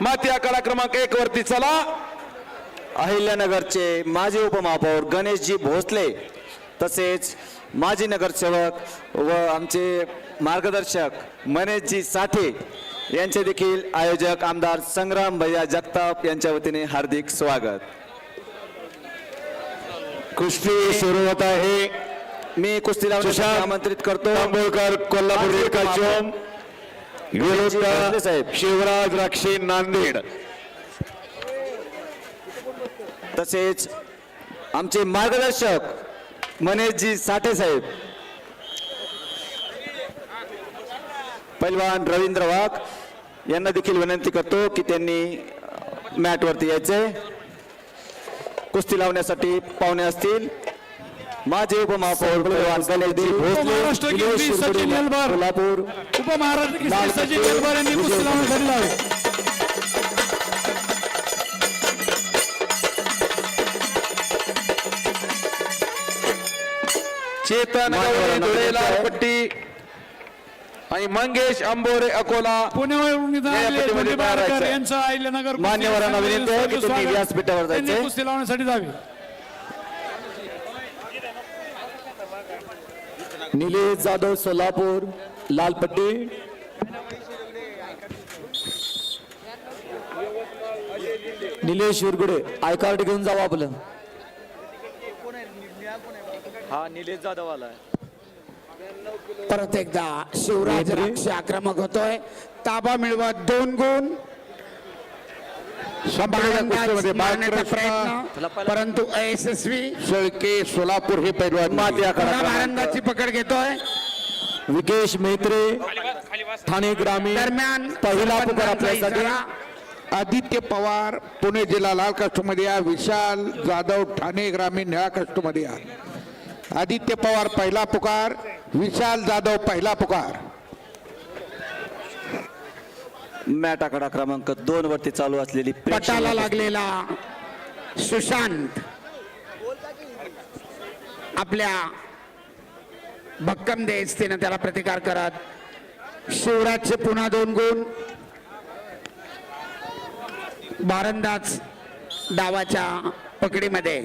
माती आकडा क्रमांक एक वरती चला. अहिल्यानगरचे माजी उपमहापौर गणेशजी भोसले तसेच माजी नगरसेवक व आमचे मार्गदर्शक मनेशजी साठे यांचे देखील आयोजक आमदार संग्राम भैया जगताप यांच्या वतीने हार्दिक स्वागत. कुस्ती सुरू होत आहे. मी कुस्ती लावण्यासाठी सुशांत आमंत्रित करतो. तांबोळकर कोल्हापूर माजी रेड काचोम भोसले विरुद्ध साहेब. शिवराज राक्षे नांदेड. तसेच आमचे मार्गदर्शक मनेशजी साठे साहेब. पैलवान रवींद्र वाघ यांना देखील विनंती करतो की त्यांनी मॅटवरती यायचे कुस्ती लावण्यासाठी पाहुणे असतील. माजी उपमहापौर भोसले केसरी सचिन येलवार. कोल्हापूर उपमहाराष्ट्र केसरी सचिन पट्टी, येलवार यांनी विजय कुस्ती लावण्यासाठी लावे चेतन गवळी धुळे लालपट्टी आणि मंगेश अंबोरे अकोला पुण्यावरून बारकर राहायचं. यांचं मान्यवरांना विनंती आहे की. तुम्ही व्यासपीठावर जायचे. कुस्ती लावण्यासाठी जावे निलेश जाधव सोलापूर लालपट्टी. निलेश शिरगुडे आय कार्ड घेऊन जावं आपलं. हा निलेश जाधव आलाय. परत एकदा शिवराज राक्षे आक्रमक होतोय. ताबा मिळवत दोन गुण. परंतु अयशस्वी शेळके सोलापूर हे पैलवान भारंदाची पकड घेतोय. विकेश मेत्रे ठाणे ग्रामीण दरम्यान पहिला पुकार आपल्यासाठी. आदित्य पवार पुणे जिल्हा लाल कास्टमध्ये या विशाल जाधव ठाणे ग्रामीण निळा कास्टमध्ये या आदित्य पवार पहिला पुकार विशाल जाधव पहिला पुकार. मॅट आकडा क्रमांक दोन वरती चालू असलेली पटाला लागलेला सुशांत. आपल्या भक्कम देस्तीनं त्याला प्रतिकार करत शिवराजचे पुन्हा दोन गुण. भारंदाज डावाच्या पकडीमध्ये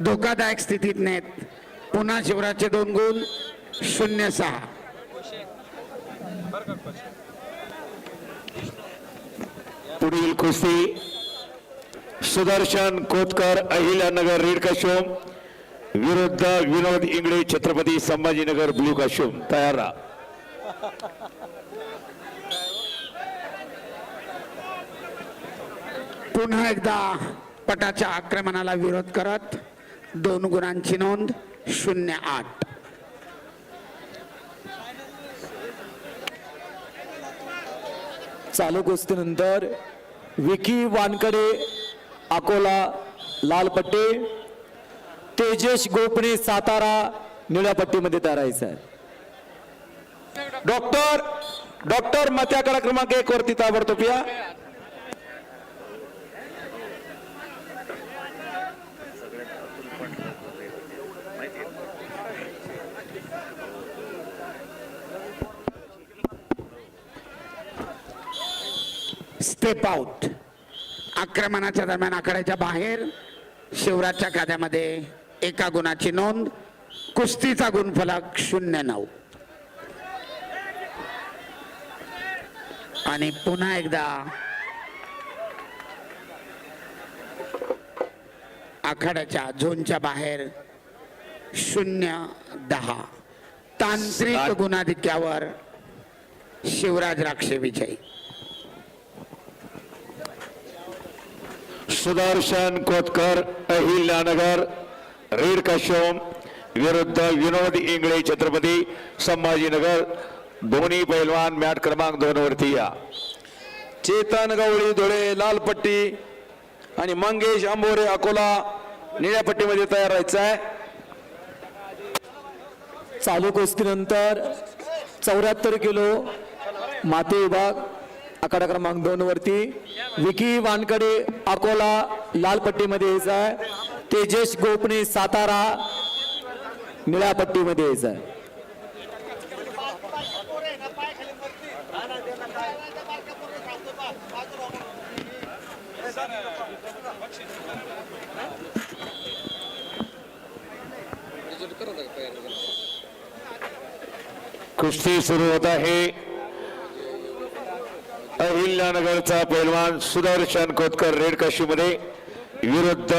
धोकादायक स्थितीत नेत पुन्हा शिवराजचे दोन गुण शून्य सहा. पुढील कुस्ती. सुदर्शन कोतकर अहिल्यानगर रेड काशोम विरुद्ध विनोद इंगळे छत्रपती संभाजीनगर ब्लू काशोम तयार राहा. पुन्हा एकदा पटाच्या आक्रमणाला विरोध करत दोन गुणांची नोंद शून्य आठ. चालू कुस्तीनंतर विकी वानकडे अकोला लालपट्टी तेजेश गोपणे सातारा निळ्या पट्टीमध्ये तयारायचं आहे डॉक्टर डॉक्टर मत्याकडा क्रमांक एक वरती ताबडतोब या. स्टेप आउट आक्रमणाच्या दरम्यान आखाड्याच्या बाहेर शिवराजच्या खात्यामध्ये एका गुणाची नोंद कुस्तीचा गुणफलक शून्य नऊ. आणि पुन्हा एकदा आखाड्याच्या झोनच्या बाहेर शून्य दहा. तांत्रिक गुणाधिक्यावर शिवराज राक्षे विजयी. सुदर्शन कोतकर अहिल्यानगर रेड काशोम विरुद्ध विनोद इंगळे छत्रपती संभाजीनगर दोन्ही पैलवान मॅट क्रमांक दोन वरती या. चेतन गवळी धुळे लालपट्टी आणि मंगेश अंबोरे अकोला निळ्या पट्टीमध्ये तयार राहायचं आहे चालू कुस्तीनंतर चौऱ्याहत्तर किलो माती विभाग आखाडा क्रमांक दोन वरती विकी वानकडे अकोला लाल पट्टीमध्ये यायचा आहे. तेजेश गोपणे सातारा निळ्या पट्टीमध्ये यायचा आहे. कुस्ती सुरू होत आहे. अहिल्यानगरचा पैलवान सुदर्शन खोतकर रेड काशीमध्ये विरुद्ध